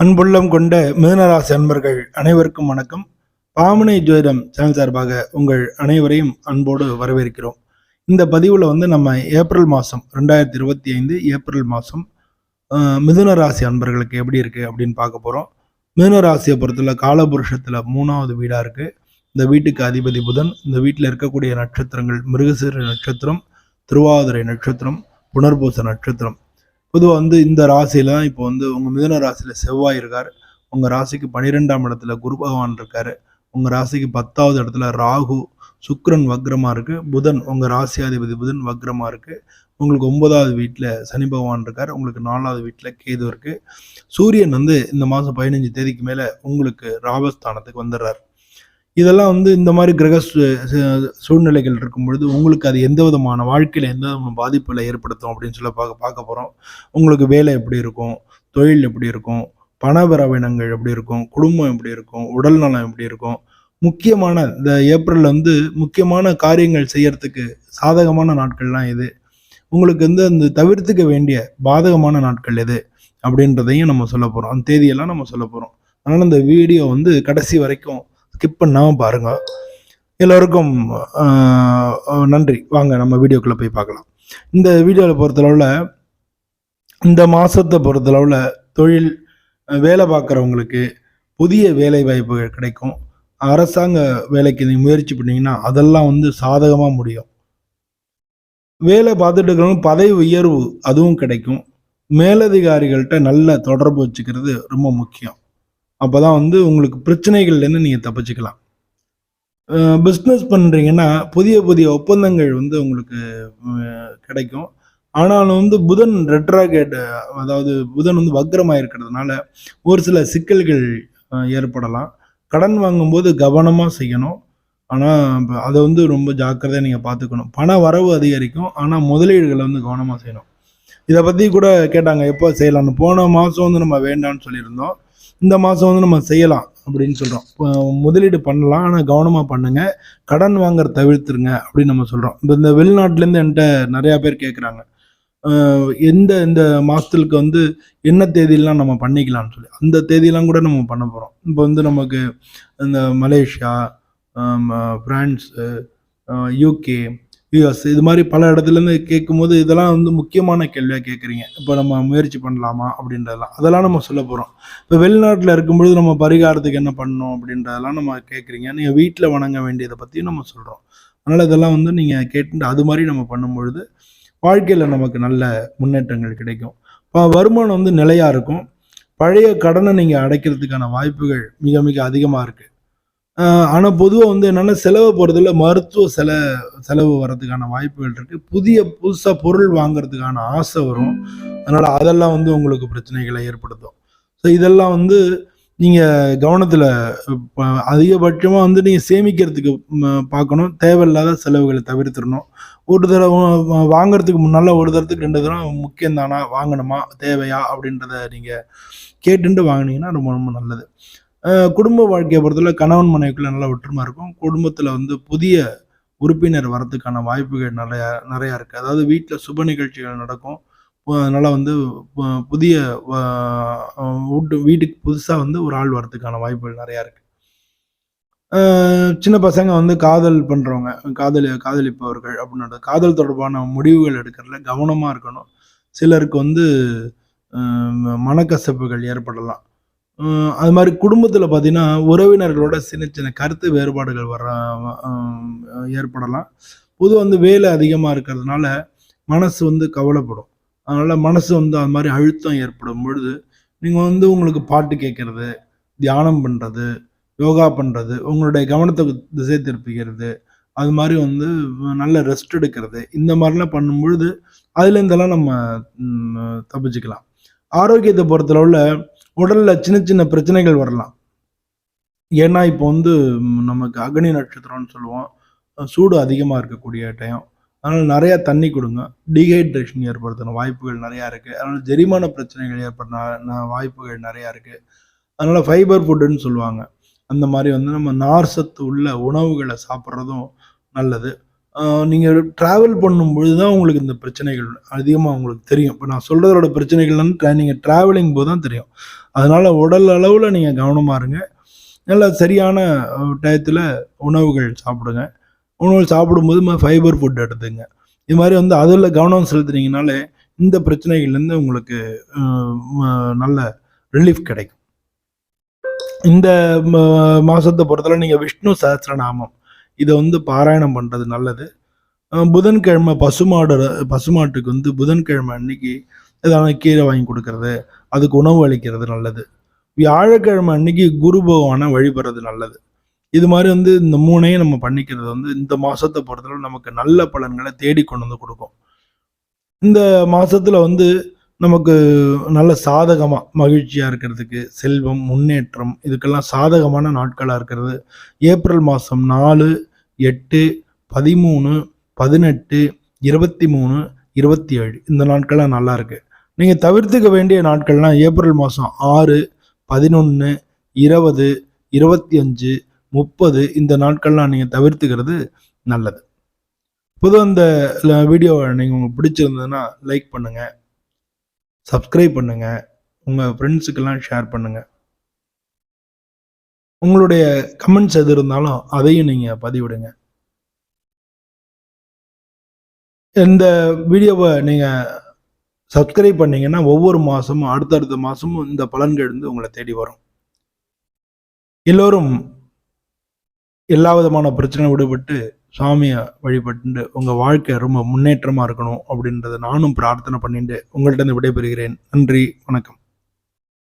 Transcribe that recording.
அன்புள்ளம் கொண்ட மிதுனராசி அன்பர்கள் அனைவருக்கும் வணக்கம். பாமனை ஜோதிடம் சேனல் சார்பாக உங்கள் அனைவரையும் அன்போடு வரவேற்கிறோம். இந்த பதிவில் வந்து நம்ம ஏப்ரல் மாதம் ரெண்டாயிரத்தி இருபத்தி ஐந்து ஏப்ரல் மாதம் மிதுன ராசி அன்பர்களுக்கு எப்படி இருக்குது அப்படின்னு பார்க்க போகிறோம் மிதுன ராசியை பொறுத்தல காலபுருஷத்தில் மூணாவது வீடாக இருக்குது இந்த வீட்டுக்கு அதிபதி புதன் இந்த வீட்டில் இருக்கக்கூடிய நட்சத்திரங்கள் மிருகசீர நட்சத்திரம் திருவாதிரை நட்சத்திரம் புனர்பூச நட்சத்திரம். பொதுவாக வந்து இந்த ராசியில் தான் இப்போ வந்து உங்கள் மிதன ராசியில் செவ்வாய் இருக்கார். உங்கள் ராசிக்கு பன்னிரெண்டாம் இடத்துல குரு பகவான் இருக்கார். உங்கள் ராசிக்கு பத்தாவது இடத்துல ராகு சுக்ரன் வக்ரமாக இருக்குது புதன் உங்கள் ராசியாதிபதி புதன் வக்ரமாக இருக்குது உங்களுக்கு ஒன்பதாவது வீட்டில் சனி பகவான் இருக்கார். உங்களுக்கு நாலாவது வீட்டில் கேது இருக்குது சூரியன் வந்து இந்த மாதம் பதினஞ்சு தேதிக்கு மேலே உங்களுக்கு ராபஸ்தானத்துக்கு வந்துடுறார். இதெல்லாம் வந்து இந்த மாதிரி கிரக சூழ்நிலைகள் இருக்கும் பொழுது உங்களுக்கு அது எந்த விதமான வாழ்க்கையில் எந்த விதமான பாதிப்புகளை ஏற்படுத்தும் அப்படின்னு சொல்லி பார்க்க பார்க்க போகிறோம் உங்களுக்கு வேலை எப்படி இருக்கும்? தொழில் எப்படி இருக்கும்? பணபரவினங்கள் எப்படி இருக்கும்? குடும்பம் எப்படி இருக்கும்? உடல் நலம் எப்படி இருக்கும்? முக்கியமான இந்த ஏப்ரல் வந்து முக்கியமான காரியங்கள் செய்யறதுக்கு சாதகமான நாட்கள்லாம் எது? உங்களுக்கு வந்து அந்த தவிர்த்துக்க வேண்டிய பாதகமான நாட்கள் எது? அப்படின்றதையும் நம்ம சொல்ல போகிறோம் அந்த தேதியெல்லாம் நம்ம சொல்ல போகிறோம் அதனால் இந்த வீடியோ வந்து கடைசி வரைக்கும் ஸ்கிப் பண்ணாமல் பாருங்கள் எல்லோருக்கும் நன்றி. வாங்க நம்ம வீடியோக்குள்ளே போய் பார்க்கலாம். இந்த வீடியோவில் பொறுத்தளவில் இந்த மாதத்தை பொறுத்தளவில் தொழில் வேலை பார்க்குறவங்களுக்கு புதிய வேலை வாய்ப்புகள் கிடைக்கும். அரசாங்க வேலைக்கு நீங்கள் முயற்சி பண்ணீங்கன்னா அதெல்லாம் வந்து சாதகமாக முடியும். வேலை பார்த்துட்டு இருக்கிறவங்க பதவி உயர்வு அதுவும் கிடைக்கும். மேலதிகாரிகள்கிட்ட நல்ல தொடர்பு வச்சுக்கிறது ரொம்ப முக்கியம். அப்போ தான் வந்து உங்களுக்கு பிரச்சனைகள்லேருந்து நீங்கள் தப்பிச்சுக்கலாம். பிஸ்னஸ் பண்ணுறீங்கன்னா புதிய புதிய ஒப்பந்தங்கள் வந்து உங்களுக்கு கிடைக்கும். ஆனாலும் வந்து புதன் ரெட்ராகேட் அதாவது புதன் வந்து வக்ரமாக இருக்கிறதுனால ஒரு சில சிக்கல்கள் ஏற்படலாம். கடன் வாங்கும்போது கவனமாக செய்யணும். ஆனால் அதை வந்து ரொம்ப ஜாக்கிரதையாக நீங்கள் பார்த்துக்கணும் பண வரவு அதிகரிக்கும். ஆனால் முதலீடுகளை வந்து கவனமாக செய்யணும். இதை பற்றி கூட கேட்டாங்க எப்போ செய்யலாம்னு. போன மாதம் வந்து நம்ம வேண்டாம்னு சொல்லியிருந்தோம். இந்த மாதம் வந்து நம்ம செய்யலாம் அப்படின்னு சொல்கிறோம் முதலீடு பண்ணலாம். ஆனால் கவனமாக பண்ணுங்க. கடன் வாங்குற தவிர்த்துருங்க அப்படின்னு நம்ம சொல்கிறோம் இப்போ இந்த வெளிநாட்டிலேருந்து என்கிட்ட நிறையா பேர் கேட்குறாங்க எந்த இந்த மாதத்துக்கு வந்து என்ன தேதியெல்லாம் நம்ம பண்ணிக்கலாம்னு சொல்லி. அந்த தேதியெல்லாம் கூட நம்ம பண்ண போகிறோம் இப்போ வந்து நமக்கு இந்த Malaysia France France UK US இது மாதிரி பல இடத்துலேருந்து கேட்கும்போது இதெல்லாம் வந்து முக்கியமான கேள்வியாக கேட்குறீங்க. இப்போ நம்ம முயற்சி பண்ணலாமா அப்படின்றதெல்லாம். அதெல்லாம் நம்ம சொல்ல போகிறோம் இப்போ வெளிநாட்டில் இருக்கும்பொழுது நம்ம பரிகாரத்துக்கு என்ன பண்ணணும் அப்படின்றதெல்லாம் நம்ம கேட்குறீங்க. நீங்கள் வீட்டில் வணங்க வேண்டியதை பற்றியும் நம்ம சொல்கிறோம் அதனால் இதெல்லாம் வந்து நீங்கள் கேட்டு அது மாதிரி நம்ம பண்ணும்பொழுது வாழ்க்கையில் நமக்கு நல்ல முன்னேற்றங்கள் கிடைக்கும். இப்போ வருமானம் வந்து நிலையாக இருக்கும். பழைய கடனை நீங்கள் அடைக்கிறதுக்கான வாய்ப்புகள் மிக மிக அதிகமாக இருக்குது ஆனால் பொதுவாக வந்து என்னென்னா செலவு போகிறதுல மருத்துவ செல செலவு வர்றதுக்கான வாய்ப்புகள் இருக்குது புதிய புதுசாக பொருள் வாங்குறதுக்கான ஆசை வரும். அதனால் அதெல்லாம் வந்து உங்களுக்கு பிரச்சனைகளை ஏற்படுத்தும். ஸோ இதெல்லாம் வந்து நீங்கள் கவனத்தில் அதிகபட்சமாக வந்து நீங்கள் சேமிக்கிறதுக்கு பார்க்கணும். தேவையில்லாத செலவுகளை தவிர்த்திடணும். ஒரு தடவை வாங்குறதுக்கு முன்னால் ஒரு தரத்துக்கு ரெண்டு தடவை முக்கியம் தானா வாங்கணுமா? தேவையா? அப்படின்றத நீங்கள் கேட்டுட்டு வாங்கினீங்கன்னா ரொம்ப ரொம்ப நல்லது. குடும்ப வாழ்க்கையை பொறுத்தவரை கணவன் மனைவிக்குள்ள நல்ல ஒற்றுமை இருக்கும். குடும்பத்தில் வந்து புதிய உறுப்பினர் வரதுக்கான வாய்ப்புகள் நிறையா நிறையா இருக்குது அதாவது வீட்டில் சுப நிகழ்ச்சிகள் நடக்கும். அதனால் வந்து புதிய வீட்டு வீட்டுக்கு புதுசாக வந்து ஒரு ஆள் வரதுக்கான வாய்ப்புகள் நிறையா இருக்குது சின்ன பசங்க வந்து காதல் பண்ணுறவங்க காதலி காதலிப்பவர்கள் அப்படின்றது காதல் தொடர்பான முடிவுகள் எடுக்கிறதுல கவனமாக இருக்கணும். சிலருக்கு வந்து மனக்கசப்புகள் ஏற்படலாம். அது மாதிரி குடும்பத்தில் பார்த்தீங்கன்னா உறவினர்களோட சின்ன சின்ன கருத்து வேறுபாடுகள் வர ஏற்படலாம். பொது வந்து வேலை அதிகமாக இருக்கிறதுனால மனசு வந்து கவலைப்படும். அதனால் மனசு வந்து அது மாதிரி அழுத்தம் ஏற்படும் பொழுது நீங்கள் வந்து உங்களுக்கு பாட்டு கேட்குறது தியானம் பண்ணுறது யோகா பண்ணுறது உங்களுடைய கவனத்தை திசை திருப்பிக்கிறது அது மாதிரி வந்து நல்ல ரெஸ்ட் எடுக்கிறது இந்த மாதிரிலாம் பண்ணும் பொழுது அதுலேருந்தெல்லாம் நம்ம தப்பிச்சுக்கலாம். ஆரோக்கியத்தை பொறுத்தளவில் உடலில் சின்ன சின்ன பிரச்சனைகள் வரலாம். ஏன்னா இப்போ வந்து நமக்கு அக்னி நட்சத்திரம்னு சொல்லுவோம். சூடு அதிகமாக இருக்கக்கூடிய டைம் அதனால் நிறையா தண்ணி கொடுங்க. டீஹைட்ரேஷன் ஏற்படுத்தின வாய்ப்புகள் நிறையா இருக்குது அதனால் ஜெரிமான பிரச்சனைகள் ஏற்படுத்தின வாய்ப்புகள் நிறையா இருக்குது அதனால் ஃபைபர் ஃபுட்டுன்னு சொல்லுவாங்க. அந்த மாதிரி வந்து நம்ம நார் சத்து உள்ள உணவுகளை சாப்பிட்றதும் நல்லது. நீங்கள் ட்ராவல் பண்ணும்பொழுது தான் உங்களுக்கு இந்த பிரச்சனைகள் அதிகமாக உங்களுக்கு தெரியும். இப்போ நான் சொல்கிறதோட பிரச்சனைகள் நீங்கள் ட்ராவலிங் போது தான் தெரியும். அதனால் உடல் அளவில் நீங்கள் கவனமாக இருங்க. நல்ல சரியான டயத்தில் உணவுகள் சாப்பிடுங்க. உணவுகள் சாப்பிடும்போது ஃபைபர் ஃபுட் எடுத்துங்க. இது மாதிரி வந்து அதில் கவனம் செலுத்துனீங்கனாலே இந்த பிரச்சனைகள்லேருந்து உங்களுக்கு நல்ல ரிலீஃப் கிடைக்கும். இந்த மாதத்தை பொறுத்தவரை நீங்கள் விஷ்ணு சஹஸ்ரநாமம் இதை வந்து பாராயணம் பண்ணுறது நல்லது. புதன்கிழமை பசுமாடு பசுமாட்டுக்கு வந்து புதன்கிழமை அன்னைக்கு ஏதாவது கீரை வாங்கி கொடுக்கறது அதுக்கு உணவு அளிக்கிறது நல்லது. வியாழக்கிழமை அன்னைக்கு குரு பகவானை வழிபடுறது நல்லது. இது மாதிரி வந்து இந்த மூணையும் நம்ம பண்ணிக்கிறது வந்து இந்த மாசத்தை பொறுத்தளவு நமக்கு நல்ல பலன்களை தேடி கொண்டு வந்து கொடுக்கும். இந்த மாசத்துல வந்து நமக்கு நல்ல சாதகமா மகிழ்ச்சியா இருக்கிறதுக்கு செல்வம் முன்னேற்றம் இதுக்கெல்லாம் சாதகமான நாட்களா இருக்கிறது. ஏப்ரல் மாசம் நாலு எட்டு பதிமூணு பதினெட்டு இருபத்தி மூணு இருபத்தி ஏழு. இந்த நாட்கள்லாம் நல்லா இருக்கு. நீங்கள் தவிர்த்துக்க வேண்டிய நாட்கள்லாம் ஏப்ரல் மாதம் ஆறு பதினொன்று இருபது இருபத்தி அஞ்சு முப்பது இந்த நாட்கள்லாம் நீங்கள் தவிர்த்துக்கிறது நல்லது. பொதுவாக இந்த வீடியோவை நீங்கள் உங்களுக்கு பிடிச்சிருந்ததுன்னா லைக் பண்ணுங்கள் சப்ஸ்கிரைப் பண்ணுங்கள் உங்கள் ஃப்ரெண்ட்ஸுக்கெல்லாம் ஷேர் பண்ணுங்கள் உங்களுடைய கமெண்ட்ஸ் எது இருந்தாலும் அதையும் நீங்கள் பதிவிடுங்க. இந்த வீடியோவை நீங்கள் சப்ஸ்கிரைப் பண்ணீங்கன்னா ஒவ்வொரு மாதமும் அடுத்தடுத்த மாதமும் இந்த பலன்கள் வந்து உங்களை தேடி வரும். எல்லோரும் எல்லா விதமான பிரச்சனை விடுபட்டு சுவாமியை வழிபட்டு உங்கள் வாழ்க்கை ரொம்ப முன்னேற்றமாக இருக்கணும் அப்படின்றத நானும் பிரார்த்தனை பண்ணிட்டு உங்கள்கிட்ட இருந்து விடைபெறுகிறேன். நன்றி வணக்கம்.